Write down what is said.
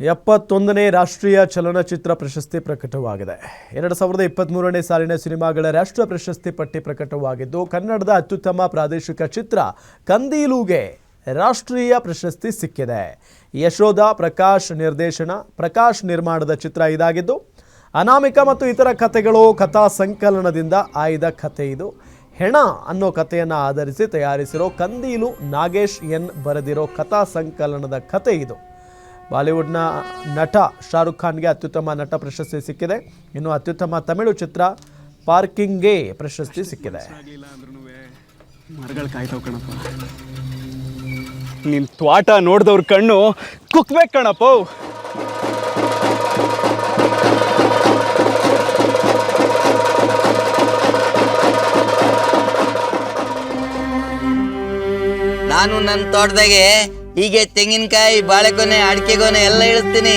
ಎಪ್ಪತ್ತೊಂದನೇ ರಾಷ್ಟ್ರೀಯ ಚಲನಚಿತ್ರ ಪ್ರಶಸ್ತಿ ಪ್ರಕಟವಾಗಿದೆ. ಎರಡು ಸಾವಿರದ ಇಪ್ಪತ್ತ್ಮೂರನೇ ಸಾಲಿನ ಸಿನಿಮಾಗಳ ರಾಷ್ಟ್ರ ಪ್ರಶಸ್ತಿ ಪಟ್ಟಿ ಪ್ರಕಟವಾಗಿದ್ದು, ಕನ್ನಡದ ಅತ್ಯುತ್ತಮ ಪ್ರಾದೇಶಿಕ ಚಿತ್ರ ಕಂದೀಲುಗೆ ರಾಷ್ಟ್ರೀಯ ಪ್ರಶಸ್ತಿ ಸಿಕ್ಕಿದೆ. ಯಶೋಧ ಪ್ರಕಾಶ್ ನಿರ್ದೇಶನ, ಪ್ರಕಾಶ್ ನಿರ್ಮಾಣದ ಚಿತ್ರ ಇದಾಗಿದ್ದು, ಅನಾಮಿಕ ಮತ್ತು ಇತರ ಕಥೆಗಳು ಕಥಾ ಸಂಕಲನದಿಂದ ಆಯ್ದ ಕಥೆ ಇದು. ಹೆಣ ಅನ್ನೋ ಕಥೆಯನ್ನು ಆಧರಿಸಿ ತಯಾರಿಸಿರೋ ಕಂದೀಲು ನಾಗೇಶ್ ಎನ್ ಬರೆದಿರೋ ಕಥಾ ಸಂಕಲನದ ಕಥೆ ಇದು. ಬಾಲಿವುಡ್ನ ನಟ ಶಾರುಖ್ ಖಾನ್ಗೆ ಅತ್ಯುತ್ತಮ ನಟ ಪ್ರಶಸ್ತಿ ಸಿಕ್ಕಿದೆ. ಇನ್ನು ಅತ್ಯುತ್ತಮ ತಮಿಳು ಚಿತ್ರ ಪಾರ್ಕಿಂಗ್ಗೆ ಪ್ರಶಸ್ತಿ ಸಿಕ್ಕಿದೆ. ಕಣಪ್ಪ. ನಿನ್ ತ್ವಾಟ ನೋಡಿದವ್ರ ಕಣ್ಣು ಕುಕ್ಬೇಕು ಕಣಪ್ಪ. ನಾನು ನನ್ನ ತೋಟದಾಗೆ ಹೀಗೆ ತೆಂಗಿನಕಾಯಿ ಬಾಳೆಕೊನೆ ಅಡಿಕೆಗೊನೆ ಎಲ್ಲ ಇಳಿಸ್ತೀನಿ.